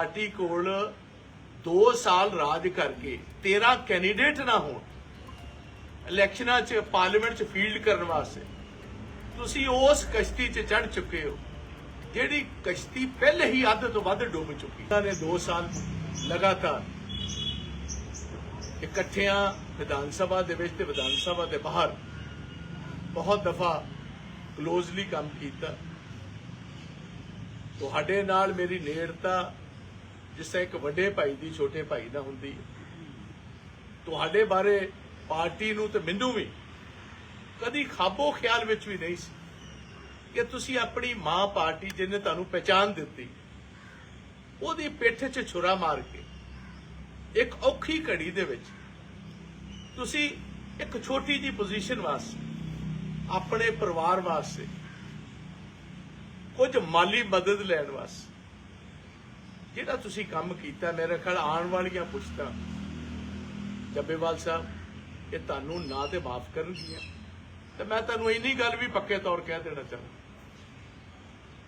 Party ਕੋਲ 2 ਸਾਲ ਰਾਜ ਕਰਕੇ 13 ਕੈਂਡੀਡੇਟ ਨਾ ਹੋਣ, ਇਲੈਕਸ਼ਨਾਂ 'ਚ, ਪਾਰਲੀਮੈਂਟ 'ਚ ਫੀਲਡ ਕਰਨ ਵਾਸਤੇ। ਤੁਸੀਂ ਉਸ ਕਸ਼ਤੀ 'ਚ ਚੜ ਚੁੱਕੇ ਹੋ, ਜਿਹੜੀ ਕਸ਼ਤੀ ਪਹਿਲੇ ਹੀ ਅੱਧ ਤੋਂ ਵੱਧ ਡੁੱਬ ਚੁੱਕੀ। ਉਹਨਾਂ ਨੇ 2 ਸਾਲ ਲਗਾਤਾਰ ਇਕੱਠਿਆਂ ਵਿਧਾਨ ਸਭਾ ਦੇ ਵਿੱਚ ਤੇ ਵਿਧਾਨ ਸਭਾ ਦੇ ਬਾਹਰ ਬਹੁਤ ਦਫਾ ਕਲੋਜ਼ਲੀ ਕੰਮ ਕੀਤਾ। ਤੁਹਾਡੇ ਨਾਲ ਮੇਰੀ ਨੇੜਤਾ ਜਿਸ ਤਰ੍ਹਾਂ ਇੱਕ ਵੱਡੇ ਭਾਈ ਦੀ, ਛੋਟੇ ਭਾਈ ਨਾਲ ਹੁੰਦੀ ਹੈ। ਤੁਹਾਡੇ ਬਾਰੇ ਪਾਰਟੀ ਨੂੰ ਤੇ ਮੈਨੂੰ ਵੀ ਕਦੀ ਖਾਬੋ ਖਿਆਲ ਵਿੱਚ ਵੀ ਨਹੀਂ ਸੀ ਕਿ ਤੁਸੀਂ ਆਪਣੀ ਮਾਂ ਪਾਰਟੀ ਜਿਹਨੇ ਤੁਹਾਨੂੰ ਪਹਿਚਾਨ ਦਿੱਤੀ, ਉਹਦੀ ਪਿੱਠ 'ਚ ਛੁਰਾ ਮਾਰ ਕੇ ਇੱਕ ਔਖੀ ਘੜੀ ਦੇ ਵਿੱਚ ਤੁਸੀਂ ਇੱਕ ਛੋਟੀ ਜੀ ਪੋਜੀਸ਼ਨ ਵਾਸਤੇ, ਆਪਣੇ ਪਰਿਵਾਰ ਵਾਸਤੇ ਕੁਝ ਮਾਲੀ ਮਦਦ ਲੈਣ ਵਾਸਤੇ ਜਿਹੜਾ ਤੁਸੀਂ ਕੰਮ ਕੀਤਾ, ਮੇਰੇ ਖਿਆਲ ਆਉਣ ਵਾਲੀਆਂ ਪੁਸ਼ਤਾਂ। ਜੱਬੇਵਾਲ ਸਾਹਿਬ, ਇਹ ਤੁਹਾਨੂੰ ਨਾ ਤੇ ਮਾਫ ਕਰਨਗੀਆਂ। ਤੇ ਮੈਂ ਤੁਹਾਨੂੰ ਇੰਨੀ ਗੱਲ ਵੀ ਪੱਕੇ ਤੌਰ ਕਹਿ ਦੇਣਾ ਚਾਹੁੰਦਾ।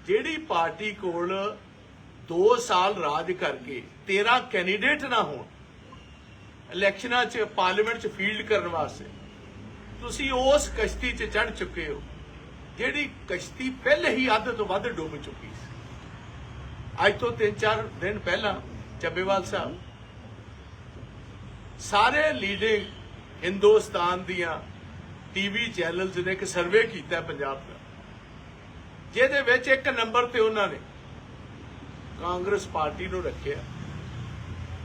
ਜਿਹੜੀ ਪਾਰਟੀ ਕੋਲ 2 ਸਾਲ ਰਾਜ ਕਰਕੇ 13 ਕੈਂਡੀਡੇਟ ਨਾ ਹੋਣ, ਇਲੈਕਸ਼ਨਾਂ 'ਚ, ਪਾਰਲੀਮੈਂਟ 'ਚ ਫੀਲਡ ਕਰਨ ਵਾਸਤੇ, ਤੁਸੀਂ ਉਸ ਕਸ਼ਤੀ 'ਚ ਚੜ ਚੁੱਕੇ ਹੋ, ਜਿਹੜੀ ਕਸ਼ਤੀ ਪਹਿਲੇ ਹੀ ਅੱਧ ਤੋਂ ਵੱਧ ਡੁੱਬ ਚੁੱਕੀ ਸੀ। ਅੱਜ ਤੋਂ 3-4 ਦਿਨ ਪਹਿਲਾਂ ਚੱਬੇਵਾਲ ਸਾਹਿਬ ਸਾਰੇ ਲੀਡਿੰਗ ਹਿੰਦੁਸਤਾਨ ਦੀਆਂ ਟੀਵੀ ਚੈਨਲਸ ਨੇ ਇੱਕ ਸਰਵੇ ਕੀਤਾ ਪੰਜਾਬ ਦਾ। ਜਿਹਦੇ ਵਿੱਚ ਇੱਕ ਨੰਬਰ ਤੇ ਉਹਨਾਂ ਨੇ ਕਾਂਗਰਸ ਪਾਰਟੀ ਨੂੰ ਰੱਖਿਆ।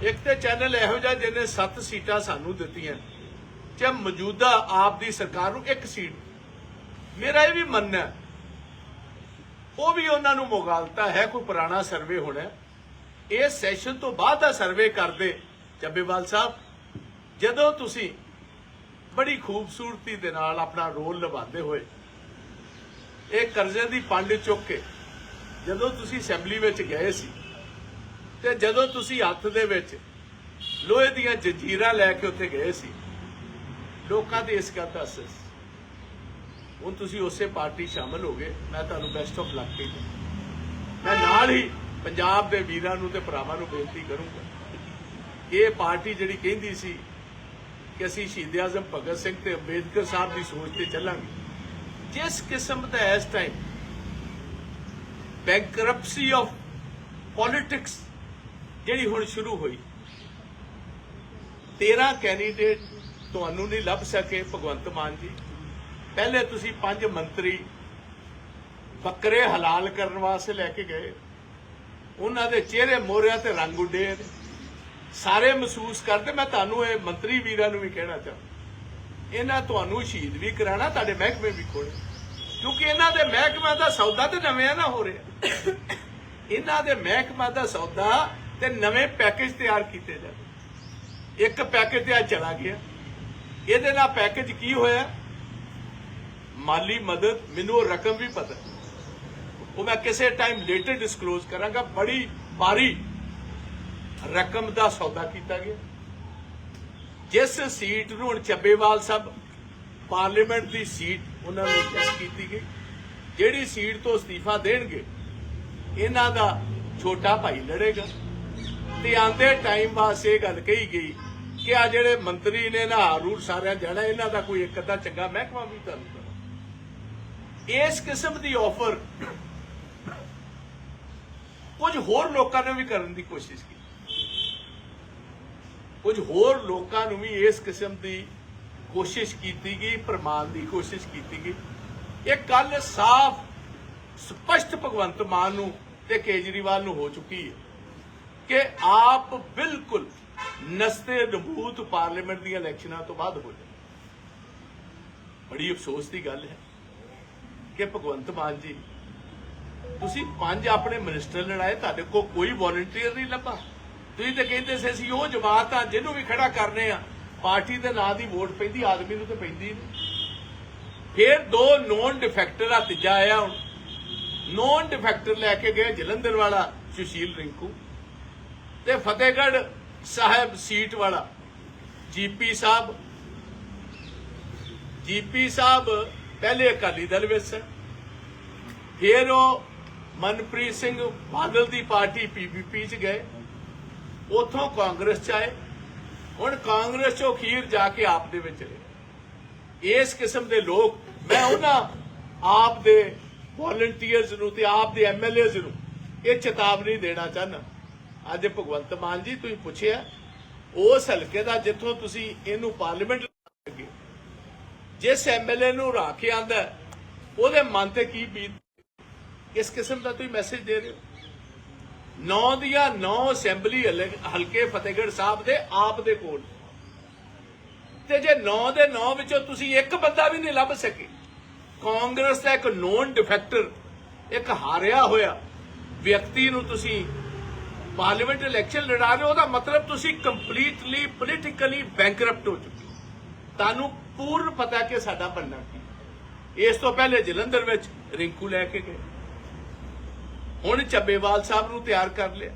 ਇੱਕ ਤੇ ਚੈਨਲ ਇਹੋ ਜਿਹਾ ਜਿਹਨੇ 7 ਸੀਟਾਂ ਸਾਨੂੰ ਦਿੱਤੀਆਂ ਜੇ ਮੌਜੂਦਾ ਆਪ ਦੀ ਸਰਕਾਰ ਨੂੰ ਇੱਕ ਸੀਟ। ਮੇਰਾ ਇਹ ਵੀ ਮੰਨਣਾ ਹੈ, ਉਹ ਵੀ ਉਹਨਾਂ ਨੂੰ ਮੁਗਾਲਤਾ ਹੈ, ਕੋਈ ਪੁਰਾਣਾ ਸਰਵੇ ਹੋਣਾ ਇਸ ਸੈਸ਼ਨ ਤੋਂ ਬਾਅਦ ਦਾ ਸਰਵੇ ਕਰਦੇ ਚੱਬੇਵਾਲ ਸਾਹਿਬ, ਜਦੋਂ ਤੁਸੀਂ ਬੜੀ ਖੂਬਸੂਰਤੀ ਦੇ ਨਾਲ ਆਪਣਾ ਰੋਲ ਨਿਭਾਉਂਦੇ ਹੋਏ, ਇਹ ਕਰਜ਼ੇ ਦੀ ਪੰਡ ਚੁੱਕ ਕੇ ਜਦੋਂ ਤੁਸੀਂ ਅਸੈਂਬਲੀ ਵਿੱਚ ਗਏ ਸੀ, ਤੇ ਜਦੋਂ ਤੁਸੀਂ ਹੱਥ ਦੇ ਵਿੱਚ ਲੋਹੇ ਦੀਆਂ ਜੰਜੀਰਾਂ ਲੈ ਕੇ ਉੱਥੇ ਗਏ ਸੀ, ਲੋਕਾਂ ਦੇ ਇਸ ਗੱਲ ਦਾ ਅਸਰ ਹੁਣ ਤੁਸੀਂ ਉਸੇ ਪਾਰਟੀ ਸ਼ਾਮਲ ਹੋ ਗਏ, ਮੈਂ ਤੁਹਾਨੂੰ ਬੈਸਟ ਆਫ ਲੱਕ ਕਹਿੰਦਾ ਮੈਂ ਨਾਲ ਹੀ ਪੰਜਾਬ ਦੇ ਵੀਰਾਂ ਨੂੰ ਤੇ ਭਰਾਵਾਂ ਨੂੰ ਬੇਨਤੀ ਕਰੂੰਗਾ ਇਹ ਪਾਰਟੀ ਜਿਹੜੀ ਕਹਿੰਦੀ ਸੀ ਕਿ ਅਸੀਂ ਸ਼ਹੀਦ ਆਜ਼ਮ ਭਗਤ ਸਿੰਘ ਤੇ ਅੰਬੇਦਕਰ ਸਾਹਿਬ ਦੀ ਸੋਚ ਤੇ ਚੱਲਾਂਗੇ, ਜਿਸ ਕਿਸਮ ਦਾ ਇਸ ਟਾਈਮ ਬੈਂਕਰਪਸੀ ਆਫ ਪੋਲਿਟਿਕਸ ਜਿਹੜੀ ਹੁਣ ਸ਼ੁਰੂ ਹੋਈ 13 ਕੈਂਡੀਡੇਟ ਤੁਹਾਨੂੰ ਨਹੀਂ ਲੱਭ ਸਕੇ, ਭਗਵੰਤ ਮਾਨ ਜੀ। ਪਹਿਲੇ ਤੁਸੀਂ ਪੰਜ ਮੰਤਰੀ ਬੱਕਰੇ ਹਲਾਲ ਕਰਨ ਵਾਸਤੇ ਲੈ ਕੇ ਗਏ। ਉਹਨਾਂ ਦੇ ਚਿਹਰੇ ਮੋਹਰਿਆਂ ਤੇ ਰੰਗ ਉੱਡੇ ਸਾਰੇ ਮਹਿਸੂਸ ਕਰਦੇ, ਮੈਂ ਤੁਹਾਨੂੰ ਇਹ ਮੰਤਰੀ ਵੀਰਾਂ ਨੂੰ ਵੀ ਕਹਿਣਾ ਚਾਹੁੰਦਾ। ਇਹਨਾਂ ਤੁਹਾਨੂੰ ਸ਼ਹੀਦ ਵੀ ਕਰਾਣਾ ਤੁਹਾਡੇ ਮਹਿਕਮੇ ਵੀ ਖੋਲੇ ਕਿਉਂਕਿ ਇਹਨਾਂ ਦੇ ਮਹਿਕਮਾ ਦਾ ਸੌਦਾ ਤੇ ਨਵੇਂ ਨਾ ਹੋ ਰਿਹਾ। ਇਹਨਾਂ ਦੇ ਮਹਿਕਮਾ ਦਾ ਸੌਦਾ ਤੇ ਨਵੇਂ ਪੈਕੇਜ ਤਿਆਰ ਕੀਤੇ ਜਾਂਦੇ। ਇੱਕ ਪੈਕੇਜ ਤੇ ਆ ਚਲਾ ਗਿਆ। ਇਹਦੇ ਨਾਲ ਪੈਕੇਜ ਕੀ ਹੋਇਆ? ਮਾਲੀ ਮਦਦ, ਮੈਨੂੰ ਉਹ ਰਕਮ ਵੀ ਪਤਾ ਉਹ ਮੈਂ ਕਿਸੇ ਟਾਈਮ ਲੇਟਰ ਡਿਸਕਲੋਜ਼ ਕਰਾਂਗਾ, ਬੜੀ ਭਾਰੀ ਰਕਮ ਦਾ ਸੌਦਾ ਕੀਤਾ ਗਿਆ। ਜਿਸ ਸੀਟ ਨੂੰ ਹੁਣ ਚੱਬੇਵਾਲ ਸਾਹਿਬ ਪਾਰਲੀਮੈਂਟ ਦੀ ਸੀਟ ਉਹਨਾਂ ਨੂੰ ਟੈਸਟ ਕੀਤੀ ਗਈ। ਜਿਹੜੀ ਸੀਟ ਤੋਂ ਅਸਤੀਫਾ ਦੇਣਗੇ, ਇਹਨਾਂ ਦਾ ਛੋਟਾ ਭਾਈ ਲੜੇਗਾ। ਤੇ ਆਂਦੇ ਟਾਈਮ ਵਾਸਤੇ ਇਹ ਗੱਲ ਕਹੀ ਗਈ ਕਿ ਆ ਜਿਹੜੇ ਮੰਤਰੀ ਨੇ ਨਾ ਹਾਰੂਰ ਸਾਰਿਆਂ ਜਾਣਾ, ਇਹਨਾਂ ਦਾ ਕੋਈ ਇੱਕ ਅੱਧਾ ਚੰਗਾ ਮਹਿਕਮਾ ਵੀ ਤੁਹਾਨੂੰ ਇਸ ਕਿਸਮ ਦੀ ਆਫਰ ਕੁਝ ਹੋਰ ਲੋਕਾਂ ਨੇ ਵੀ ਕਰਨ ਦੀ ਕੋਸ਼ਿਸ਼ ਕੀਤੀ। ਕੁਝ ਹੋਰ ਲੋਕਾਂ ਨੂੰ ਵੀ ਇਸ ਕਿਸਮ ਦੀ ਕੋਸ਼ਿਸ਼ ਕੀਤੀ ਗਈ, ਪ੍ਰਮਾਣ ਦੀ ਕੋਸ਼ਿਸ਼ ਕੀਤੀ ਗਈ। ਇਹ ਕੱਲ ਸਾਫ਼, ਸਪਸ਼ਟ ਭਗਵੰਤ ਮਾਨ ਨੂੰ ਤੇ ਕੇਜਰੀਵਾਲ ਨੂੰ ਹੋ ਚੁੱਕੀ ਹੈ ਕਿ ਆਪ ਬਿਲਕੁਲ ਨਸਤੇ ਨਬੂਤ ਪਾਰਲੀਮੈਂਟ ਦੀਆਂ ਇਲੈਕਸ਼ਨਾਂ ਤੋਂ ਬਾਅਦ ਹੋ ਜਾਏ ਬੜੀ ਅਫਸੋਸ ਦੀ ਗੱਲ ਹੈ। ਕਿ ਭਗਵੰਤ ਮਾਨ ਜੀ, ਤੁਸੀਂ ਪੰਜ ਆਪਣੇ ਮਿਨਿਸਟਰ ਲੜਾਏ, ਤੁਹਾਡੇ ਕੋਲ ਕੋਈ ਵੋਲੰਟੀਅਰ ਨਹੀਂ ਲੱਭਾ। ਤੁਸੀਂ ਤਾਂ ਕਹਿੰਦੇ ਸੀ, ਅਸੀਂ ਉਹ ਜਮਾਤ ਆ, ਜਿਹਨੂੰ ਵੀ ਖੜਾ ਕਰਨੇ ਆ, ਪਾਰਟੀ ਦੇ ਨਾਂ ਦੀ ਵੋਟ ਪੈਂਦੀ, ਆਦਮੀ ਨੂੰ ਤੇ ਪੈਂਦੀ ਨਹੀਂ ਫਿਰ ਦੋ ਨੋਨ ਡਿਫੈਕਟਰ ਆ ਤੀਜਾ ਆਇਆ ਹੁਣ। ਨੋਨ ਡਿਫੈਕਟਰ ਲੈ ਕੇ ਗਏ ਜਲੰਧਰ ਵਾਲਾ, ਸੁਸ਼ੀਲ ਰਿੰਕੂ। ਤੇ ਫਤਿਹਗੜ੍ਹ ਸਾਹਿਬ ਸੀਟ ਵਾਲਾ, ਜੀਪੀ ਸਾਹਿਬ। ਜੀਪੀ ਸਾਹਿਬ ਪਹਿਲੇ ਅਕਾਲੀ ਦਲ ਵਿੱਚ। ਫਿਰ ਉਹ ਮਨਪ੍ਰੀਤ ਸਿੰਘ ਬਾਦਲ ਦੀ ਪਾਰਟੀ ਪੀਪੀਪੀ ਚ ਗਏ। ਉਥੋਂ ਕਾਂਗਰਸ ਚ ਆਏ। ਹੁਣ ਕਾਂਗਰਸ ਚੋਂ ਅਖੀਰ ਜਾ ਕੇ ਆਪ ਦੇ ਵਿੱਚ ਰਹੇ। ਇਸ ਕਿਸਮ ਦੇ ਲੋਕ, ਮੈਂ ਉਹਨਾਂ ਆਪ ਦੇ ਵੋਲੰਟੀਅਰਸ ਨੂੰ ਤੇ ਆਪ ਦੇ ਐਮਐਲਏਜ਼ ਨੂੰ ਇਹ ਚੇਤਾਵਨੀ ਦੇਣਾ ਚਾਹਨਾ ਅੱਜ ਭਗਵੰਤ ਮਾਨ ਜੀ ਤੁਸੀਂ ਪੁੱਛਿਆ, ਉਸ ਹਲਕੇ ਦਾ ਜਿੱਥੋਂ ਤੁਸੀਂ ਇਹਨੂੰ ਪਾਰਲੀਮੈਂਟ ਜਿਸ ਐਮਐਲਏ ਨੂੰ ਰਾ ਕੇ ਆਂਦਾ, ਉਹਦੇ ਮਨ ਤੇ ਕੀ ਬੀਤ ਇਸ ਕਿਸਮ ਦਾ ਤੁਸੀਂ ਮੈਸੇਜ ਦੇ ਰਹੇ ਹੋ? ਨੌ ਦੀਆਂ ਨੌ ਅਸੈਂਬਲੀ ਹਲਕੇ ਫਤਿਹਗੜ੍ਹ ਸਾਹਿਬ ਦੇ ਆਪ ਦੇ ਕੋਲ। ਤੇ ਜੇ ਨੌ ਦੇ ਨੌ ਵਿੱਚੋਂ ਤੁਸੀਂ ਇੱਕ ਬੰਦਾ ਵੀ ਨਹੀਂ ਲੱਭ ਸਕੇ, ਕਾਂਗਰਸ ਦਾ ਇੱਕ ਨੋਨ ਡਿਫੈਕਟਰ ਇੱਕ ਹਾਰਿਆ ਹੋਇਆ ਵਿਅਕਤੀ ਨੂੰ ਤੁਸੀਂ ਪਾਰਲੀਮੈਂਟ ਇਲੈਕਸ਼ਨ ਲੜਾ ਰਹੇ ਹੋ, ਉਹਦਾ ਮਤਲਬ ਤੁਸੀਂ ਕੰਪਲੀਟਲੀ ਪੋਲੀਟੀਕਲੀ ਬੈਂਕਰਪਟ ਹੋ ਚੁੱਕੇ ਤੁਹਾਨੂੰ ਪੂਰਨ ਪਤਾ ਕਿ ਸਾਡਾ ਬੰਨਾ ਕੀ ਇਸ ਤੋਂ ਪਹਿਲੇ ਜਲੰਧਰ ਵਿੱਚ ਰਿੰਕੂ ਲੈ ਕੇ ਗਏ। ਹੁਣ ਚੱਬੇਵਾਲ ਸਾਹਿਬ ਨੂੰ ਤਿਆਰ ਕਰ ਲਿਆ।